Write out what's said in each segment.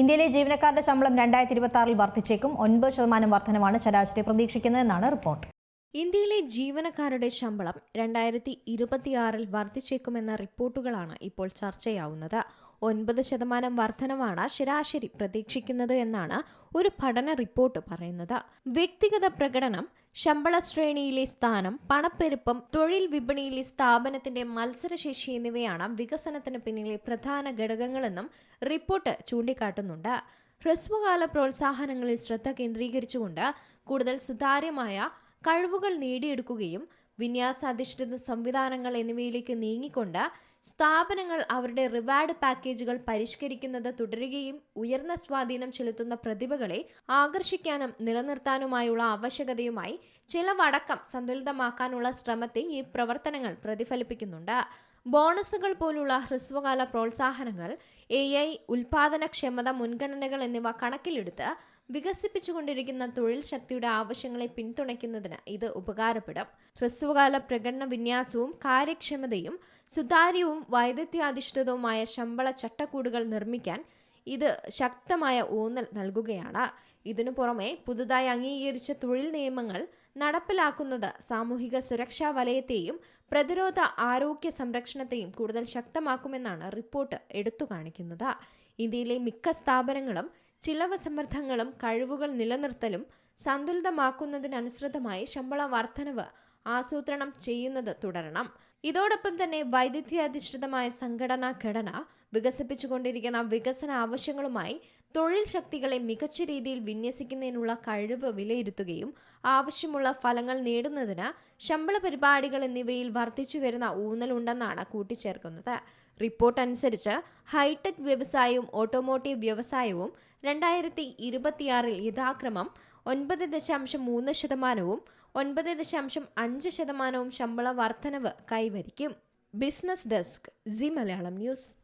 ഇന്ത്യയിലെ ജീവനക്കാരുടെ ശമ്പളം രണ്ടായിരത്തി ഇരുപത്തി ആറിൽ വർദ്ധിച്ചേക്കും. ഒൻപത് ശതമാനം വർധനമാണ് ശരാശരി പ്രതീക്ഷിക്കുന്നതെന്നാണ് റിപ്പോർട്ട്. ഇന്ത്യയിലെ ജീവനക്കാരുടെ ശമ്പളം രണ്ടായിരത്തി ഇരുപത്തിയാറിൽ വർദ്ധിച്ചേക്കുമെന്ന റിപ്പോർട്ടുകളാണ് ഇപ്പോൾ ചർച്ചയാവുന്നത്. ഒൻപത് ശതമാനം വർധനമാണ് ശരാശരി പ്രതീക്ഷിക്കുന്നത് എന്നാണ് ഒരു പഠന റിപ്പോർട്ട് പറയുന്നത്. വ്യക്തിഗത പ്രകടനം ശമ്പള ശ്രേണിയിലെ സ്ഥാനം പണപ്പെരുപ്പം തൊഴിൽ വിപണിയിലെ സ്ഥാപനത്തിന്റെ മത്സരശേഷി എന്നിവയാണ് വികസനത്തിന് പിന്നിലെ പ്രധാന ഘടകങ്ങളെന്നും റിപ്പോർട്ട് ചൂണ്ടിക്കാട്ടുന്നുണ്ട്. ഹ്രസ്വകാല പ്രോത്സാഹനങ്ങളിൽ ശ്രദ്ധ കേന്ദ്രീകരിച്ചുകൊണ്ട് കൂടുതൽ സുതാര്യമായ കഴിവുകൾ നേടിയെടുക്കുകയും വിന്യാസാധിഷ്ഠിത സംവിധാനങ്ങൾ എന്നിവയിലേക്ക് നീങ്ങിക്കൊണ്ട് സ്ഥാപനങ്ങൾ അവരുടെ റിവാർഡ് പാക്കേജുകൾ പരിഷ്കരിക്കുന്നത് തുടരുകയും ഉയർന്ന സ്വാധീനം ചെലുത്തുന്ന പ്രതിഭകളെ ആകർഷിക്കാനും നിലനിർത്താനുമായുള്ള ആവശ്യകതയുമായി ചിലവടക്കം സന്തുലിതമാക്കാനുള്ള ശ്രമത്തെ ഈ പ്രവർത്തനങ്ങൾ പ്രതിഫലിപ്പിക്കുന്നുണ്ട്. ബോണസുകൾ പോലുള്ള ഹ്രസ്വകാല പ്രോത്സാഹനങ്ങൾ എ ഐ ഉൽപാദനക്ഷമത മുൻഗണനകൾ എന്നിവ കണക്കിലെടുത്ത് വികസിപ്പിച്ചുകൊണ്ടിരിക്കുന്ന തൊഴിൽ ശക്തിയുടെ ആവശ്യങ്ങളെ പിന്തുണയ്ക്കുന്നതിന് ഇത് ഉപകാരപ്പെടും. ഹ്രസ്വകാല പ്രകടന വിന്യാസവും കാര്യക്ഷമതയും സുതാര്യവും വൈദഗ്ധ്യാധിഷ്ഠിതവുമായ ശമ്പള ചട്ടക്കൂടുകൾ നിർമ്മിക്കാൻ ഇത് ശക്തമായ ഊന്നൽ നൽകുകയാണ്. ഇതിനു പുറമെ പുതുതായി അംഗീകരിച്ച തൊഴിൽ നിയമങ്ങൾ നടപ്പിലാക്കുന്നത് സാമൂഹിക സുരക്ഷാ വലയത്തെയും പ്രതിരോധ ആരോഗ്യ സംരക്ഷണത്തെയും കൂടുതൽ ശക്തമാക്കുമെന്നാണ് റിപ്പോർട്ട് എടുത്തു കാണിക്കുന്നത് ഇന്ത്യയിലെ മിക്ക സ്ഥാപനങ്ങളും ചിലവ് സമ്മർദ്ദങ്ങളും കഴിവുകൾ നിലനിർത്തലും സന്തുലിതമാക്കുന്നതിനനുസൃതമായി ശമ്പള വർധനവ് ആസൂത്രണം ചെയ്യുന്നത് തുടരണം. ഇതോടൊപ്പം തന്നെ വൈദഗ്ധ്യാധിഷ്ഠിതമായ സംഘടനാ ഘടന വികസിപ്പിച്ചുകൊണ്ടിരിക്കുന്ന വികസന ആവശ്യങ്ങളുമായി തൊഴിൽ ശക്തികളെ മികച്ച രീതിയിൽ വിന്യസിക്കുന്നതിനുള്ള കഴിവ് വിലയിരുത്തുകയും ആവശ്യമുള്ള ഫലങ്ങൾ നേടുന്നതിന് ശമ്പള പരിപാടികൾ എന്നിവയിൽ വർദ്ധിച്ചു വരുന്ന ഊന്നലുണ്ടെന്നാണ് കൂട്ടിച്ചേർക്കുന്നത്. റിപ്പോർട്ട് അനുസരിച്ച് ഹൈടെക് വ്യവസായവും ഓട്ടോമോട്ടീവ് വ്യവസായവും രണ്ടായിരത്തി ഇരുപത്തിയാറിൽ യഥാക്രമം ഒൻപത് ദശാംശം മൂന്ന് ശതമാനവും ഒൻപത് ദശാംശം അഞ്ച് ശതമാനവും ശമ്പള വർധനവ് കൈവരിക്കും. Business desk Zee Malayalam news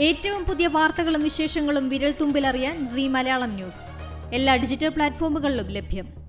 ഏറ്റവും പുതിയ വാർത്തകളും വിശേഷങ്ങളും വിരൽ തുമ്പിലറിയാൻ സി മലയാളം ന്യൂസ് എല്ലാ ഡിജിറ്റൽ പ്ലാറ്റ്ഫോമുകളിലും ലഭ്യം.